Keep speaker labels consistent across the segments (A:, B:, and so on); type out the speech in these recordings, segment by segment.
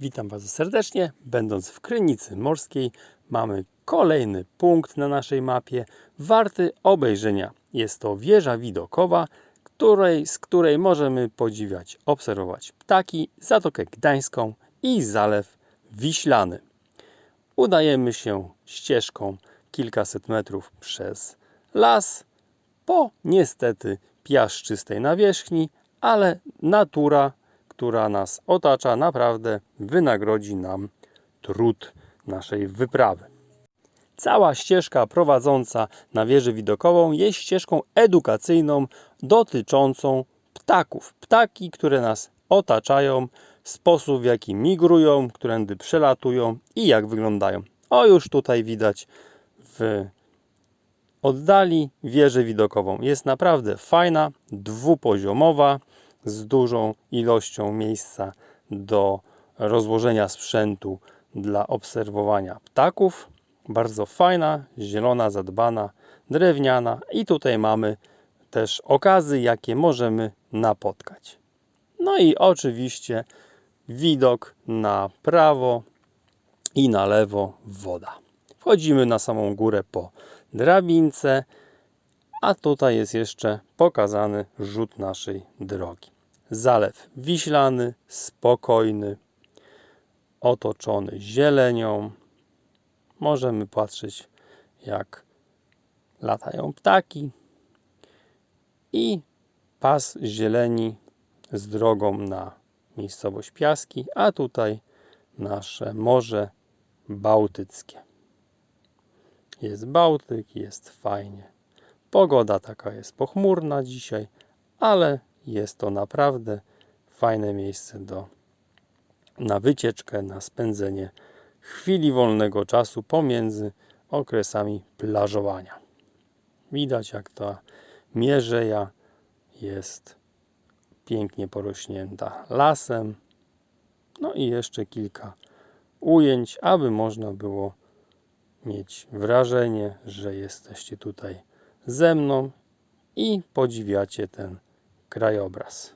A: Witam bardzo serdecznie. Będąc w Krynicy Morskiej, mamy kolejny punkt na naszej mapie, warty obejrzenia. Jest to wieża widokowa, której, z której możemy podziwiać, obserwować ptaki, Zatokę Gdańską i Zalew Wiślany. Udajemy się ścieżką kilkaset metrów przez las, po niestety piaszczystej nawierzchni, ale natura, która nas otacza, naprawdę wynagrodzi nam trud naszej wyprawy. Cała ścieżka prowadząca na wieżę widokową jest ścieżką edukacyjną dotyczącą ptaków. Ptaki, które nas otaczają, sposób w jaki migrują, którędy przelatują i jak wyglądają. O, już tutaj widać w oddali wieżę widokową. Jest naprawdę fajna, dwupoziomowa, z dużą ilością miejsca do rozłożenia sprzętu dla obserwowania ptaków. Bardzo fajna, zielona, zadbana, drewniana i tutaj mamy też okazy, jakie możemy napotkać. No i oczywiście widok na prawo i na lewo woda. Wchodzimy na samą górę po drabince, a tutaj jest jeszcze pokazany rzut naszej drogi. Zalew wiślany, spokojny, otoczony zielenią. Możemy patrzeć, jak latają ptaki i pas zieleni z drogą na miejscowość Piaski, a tutaj nasze Morze Bałtyckie. Jest Bałtyk, jest fajnie. Pogoda taka jest pochmurna dzisiaj, ale jest to naprawdę fajne miejsce do na wycieczkę, na spędzenie chwili wolnego czasu pomiędzy okresami plażowania. Widać jak ta mierzeja jest pięknie porośnięta lasem. No i jeszcze kilka ujęć, aby można było mieć wrażenie, że jesteście tutaj ze mną i podziwiacie ten krajobraz.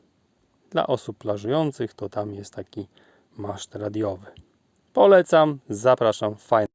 A: Dla osób plażujących to tam jest taki maszt radiowy. Polecam, zapraszam, fajne.